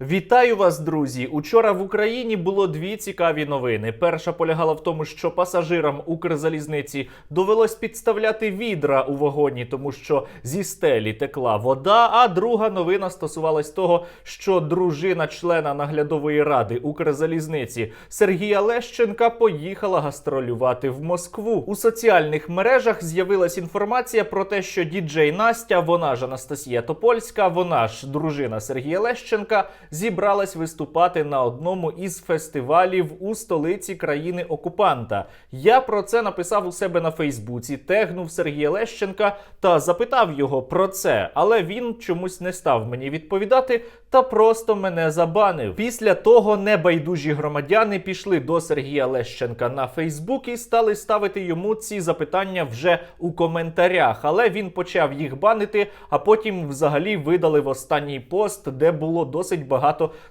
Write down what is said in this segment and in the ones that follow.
Вітаю вас, друзі! Учора в Україні було дві цікаві новини. Перша полягала в тому, що пасажирам Укрзалізниці довелось підставляти відра у вагоні, тому що зі стелі текла вода. А друга новина стосувалась того, що дружина члена наглядової ради Укрзалізниці Сергія Лещенка поїхала гастролювати в Москву. У соціальних мережах з'явилась інформація про те, що діджей Настя, вона ж Анастасія Топольська, вона ж дружина Сергія Лещенка, зібралась виступати на одному із фестивалів у столиці країни окупанта. Я про це написав у себе на Фейсбуці, тегнув Сергія Лещенка та запитав його про це, але він чомусь не став мені відповідати та просто мене забанив. Після того небайдужі громадяни пішли до Сергія Лещенка на Фейсбук і стали ставити йому ці запитання вже у коментарях. Але він почав їх банити, а потім взагалі видалив останній пост, де було досить багато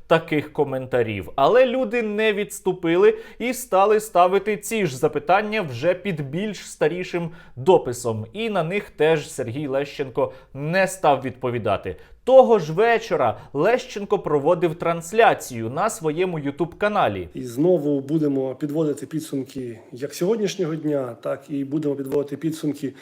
таких коментарів. Але люди не відступили і стали ставити ці ж запитання вже під більш старішим дописом. І на них теж Сергій Лещенко не став відповідати. Того ж вечора Лещенко проводив трансляцію на своєму Ютуб каналі. І знову будемо підводити підсумки як сьогоднішнього дня, так і будемо підводити підсумки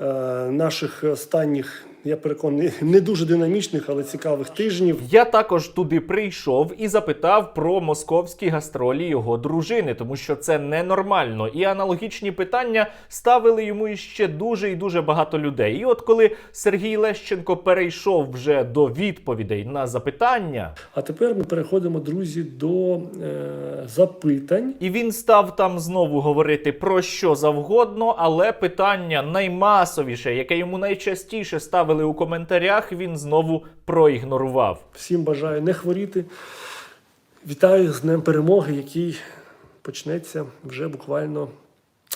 е, наших останніх, я переконаний, не дуже динамічних, але цікавих тижнів. Я також туди прийшов і запитав про московські гастролі його дружини, тому що це ненормально. І аналогічні питання ставили йому іще дуже і дуже багато людей. І от коли Сергій Лещенко перейшов вже до відповідей на запитання, А тепер ми переходимо, друзі, до е, запитань. і він став там знову говорити про що завгодно, але питання наймасовіше, яке йому найчастіше ставили у коментарях, він знову проігнорував. Всім бажаю не хворіти. Вітаю з Днем перемоги, який почнеться вже буквально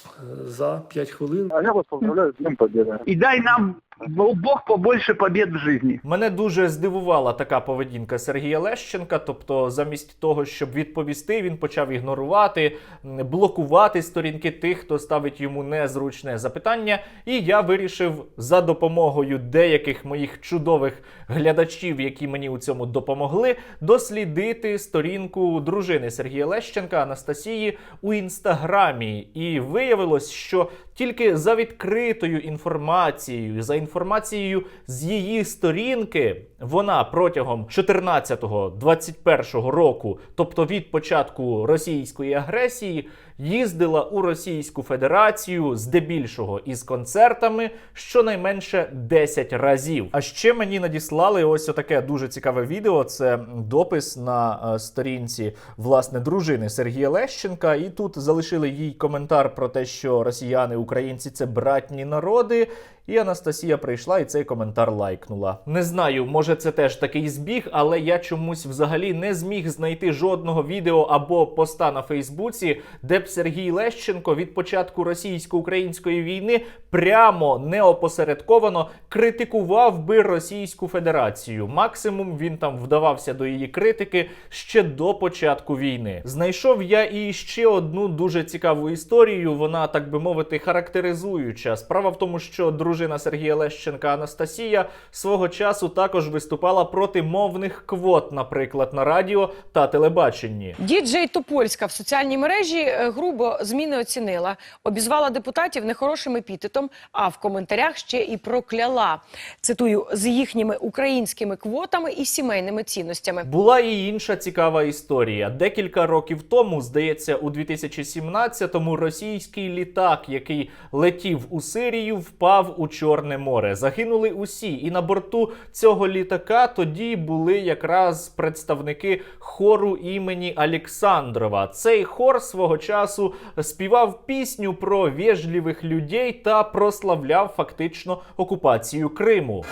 е, за 5 хвилин. А я вас поздравляю з Днем Победы. І дай нам, Бог, побольше побед в жизни. Мене дуже здивувала така поведінка Сергія Лещенка. Тобто, замість того, щоб відповісти, він почав ігнорувати, блокувати сторінки тих, хто ставить йому незручне запитання. І я вирішив за допомогою деяких моїх чудових глядачів, які мені у цьому допомогли, дослідити сторінку дружини Сергія Лещенка Анастасії у інстаграмі. І виявилось, що тільки за відкритою інформацією, за інформацією з її сторінки, вона протягом 14-21 року, тобто від початку російської агресії, їздила у Російську Федерацію здебільшого із концертами щонайменше 10 разів. А ще мені надіслали ось таке дуже цікаве відео. Це допис на е, сторінці власне дружини Сергія Лещенка. І тут залишили їй коментар про те, що росіяни, українці це братні народи. І Анастасія прийшла і цей коментар лайкнула. Не знаю, може це теж такий збіг, але я чомусь взагалі не зміг знайти жодного відео або поста на Фейсбуці, де б Сергій Лещенко від початку російсько-української війни прямо неопосередковано критикував би Російську Федерацію. Максимум він там вдавався до її критики ще до початку війни. Знайшов я і ще одну дуже цікаву історію. Вона, так би мовити, характеризуюча. Справа в тому, що дружина Сергія Лещенка Анастасія свого часу також виступала проти мовних квот, наприклад, на радіо та телебаченні. Діджей Топольська в соціальній мережі е, грубо зміни оцінила, обізвала депутатів нехорошим епітетом, а в коментарях ще і прокляла. Цитую з їхніми українськими квотами і сімейними цінностями. Була і інша цікава історія. Декілька років тому, здається, у 2017-му російський літак, який летів у Сирію, впав у Чорне море. Загинули усі, і на борту цього літака тоді були якраз представники хору імені Олександрова. Цей хор свого часу співав пісню про вежливих людей та прославляв фактично окупацію Криму.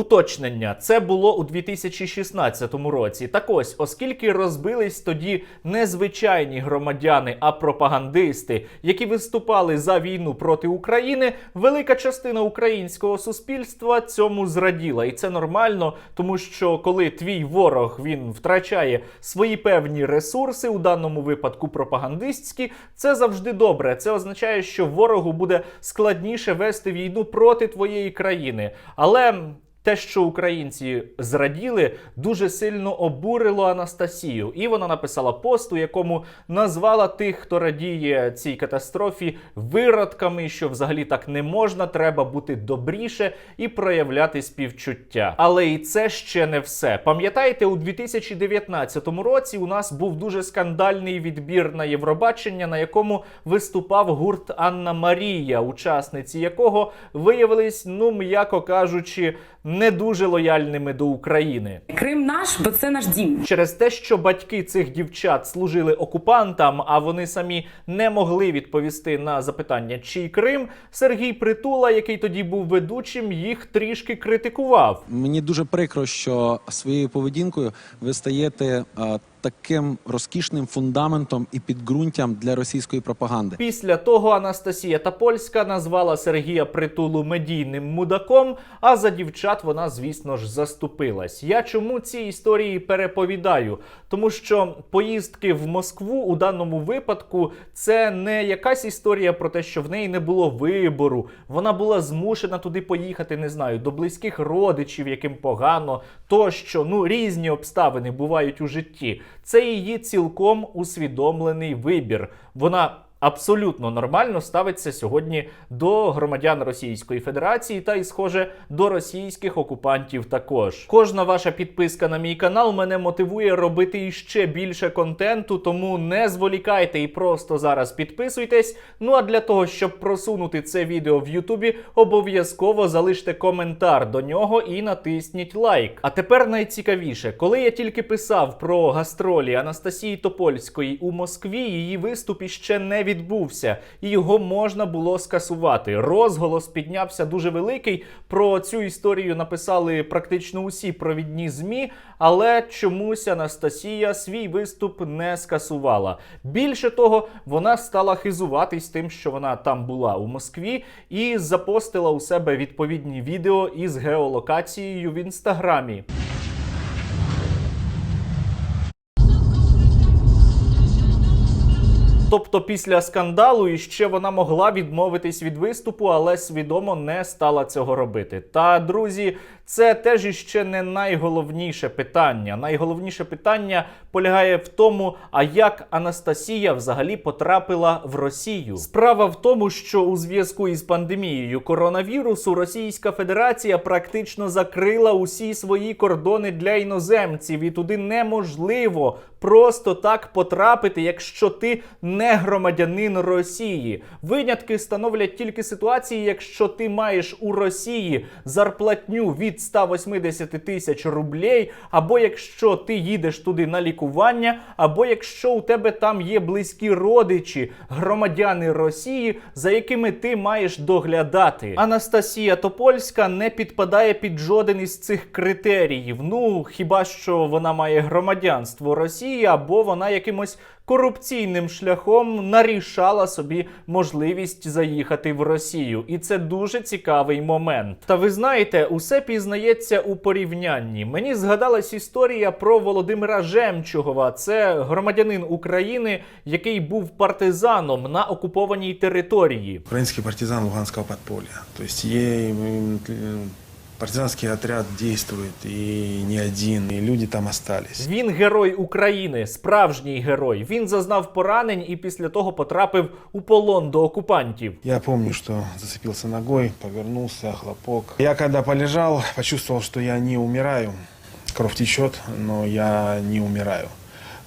Уточнення це було у 2016 році. Так ось, оскільки розбились тоді не звичайні громадяни, а пропагандисти, які виступали за війну проти України, велика частина українського суспільства цьому зраділа, і це нормально, тому що коли твій ворог він втрачає свої певні ресурси, у даному випадку пропагандистські, це завжди добре. Це означає, що ворогу буде складніше вести війну проти твоєї країни. Але те, що українці зраділи, дуже сильно обурило Анастасію, і вона написала пост, у якому назвала тих, хто радіє цій катастрофі, виродками, що взагалі так не можна. Треба бути добріше і проявляти співчуття. Але і це ще не все. Пам'ятаєте, у 2019 році у нас був дуже скандальний відбір на Євробачення, на якому виступав гурт Анна Марія, учасниці якого виявились, ну м'яко кажучи, не дуже лояльними до України. Крим наш, бо це наш дім. Через те, що батьки цих дівчат служили окупантам, а вони самі не могли відповісти на запитання, чий Крим, Сергій Притула, який тоді був ведучим, їх трішки критикував. Мені дуже прикро, що своєю поведінкою ви стаєте таким розкішним фундаментом і підґрунтям для російської пропаганди. Після того Анастасія Тапольська назвала Сергія Притулу медійним мудаком, а за дівчат вона, звісно ж, заступилась. Я чому ці історії переповідаю? Тому що поїздки в Москву у даному випадку це не якась історія про те, що в неї не було вибору. Вона була змушена туди поїхати, не знаю, до близьких родичів, яким погано, тощо ну різні обставини бувають у житті. Це її цілком усвідомлений вибір. Вона абсолютно нормально ставиться сьогодні до громадян Російської Федерації та й, схоже, до російських окупантів також. Кожна ваша підписка на мій канал мене мотивує робити іще більше контенту, тому не зволікайте і просто зараз підписуйтесь. Ну а для того, щоб просунути це відео в Ютубі, обов'язково залиште коментар до нього і натисніть лайк. А тепер найцікавіше, коли я тільки писав про гастролі Анастасії Топольської у Москві, її виступ іще не відбувся, і його можна було скасувати. Розголос піднявся дуже великий. Про цю історію написали практично усі провідні змі, але чомусь Анастасія свій виступ не скасувала. Більше того, вона стала хизуватись тим, що вона там була у Москві, і запостила у себе відповідні відео із геолокацією в інстаграмі. Тобто після скандалу іще вона могла відмовитись від виступу, але свідомо не стала цього робити. Та друзі, це теж іще не найголовніше питання. Найголовніше питання полягає в тому, а як Анастасія взагалі потрапила в Росію. Справа в тому, що у зв'язку із пандемією коронавірусу Російська Федерація практично закрила усі свої кордони для іноземців, і туди неможливо просто так потрапити, якщо ти не громадянин Росії. Винятки становлять тільки ситуації, якщо ти маєш у Росії зарплатню від 180 тисяч рублей, або якщо ти їдеш туди на лікування, або якщо у тебе там є близькі родичі, громадяни Росії, за якими ти маєш доглядати. Анастасія Топольська не підпадає під жоден із цих критеріїв. Ну хіба що вона має громадянство Росії, або вона якимось корупційним шляхом нарішала собі можливість заїхати в Росію. І це дуже цікавий момент. Та ви знаєте, усе пізнається у порівнянні. Мені згадалась історія про Володимира Жемчугова. Це громадянин України, який був партизаном на окупованій території. Украинский партизан Луганского подполья. То есть ей, м, т- партизанский отряд действует и не один, и люди там остались. Він герой України, справжній герой. Він зазнав поранень і після того потрапив у полон до окупантів. Я помню, что зацепился ногой, повернулся, хлопок. Я когда полежал, почувствовал, что я не умираю. Кровь течет, но я не умираю.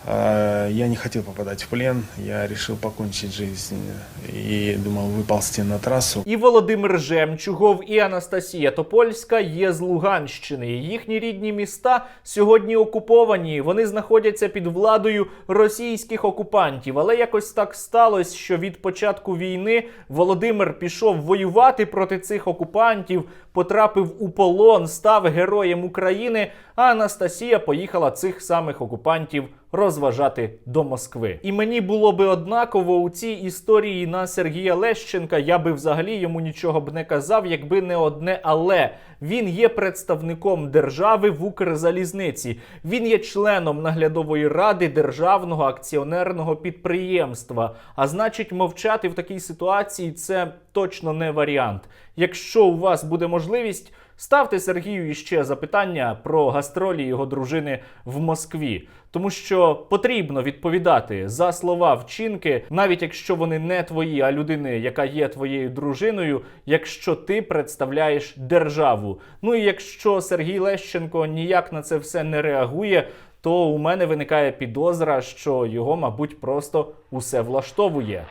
А, Я не хотел попадать в плен, я решил покончить жизнь и думал выползти на трассу. І Володимир Жемчугов, і Анастасія Топольська є з Луганщини. Їхні рідні міста сьогодні окуповані. Вони знаходяться під владою російських окупантів. Але якось так сталося, що від початку війни Володимир пішов воювати проти цих окупантів, потрапив у полон, став героєм України. А Анастасія поїхала цих самих окупантів розважати до Москви. І мені було би однаково у цій історії на Сергія Лещенка. Я би взагалі йому нічого б не казав, якби не одне але. Він є представником держави в Укрзалізниці. Він є членом наглядової ради державного акціонерного підприємства. А значить, мовчати в такій ситуації це точно не варіант. Якщо у вас буде можливість, ставте Сергію іще запитання про гастролі його дружини в Москві, тому що потрібно відповідати за слова вчинки, навіть якщо вони не твої, а людини, яка є твоєю дружиною, якщо ти представляєш державу. Ну і якщо Сергій Лещенко ніяк на це все не реагує. То у мене виникає підозра, що його, мабуть, просто усе влаштовує.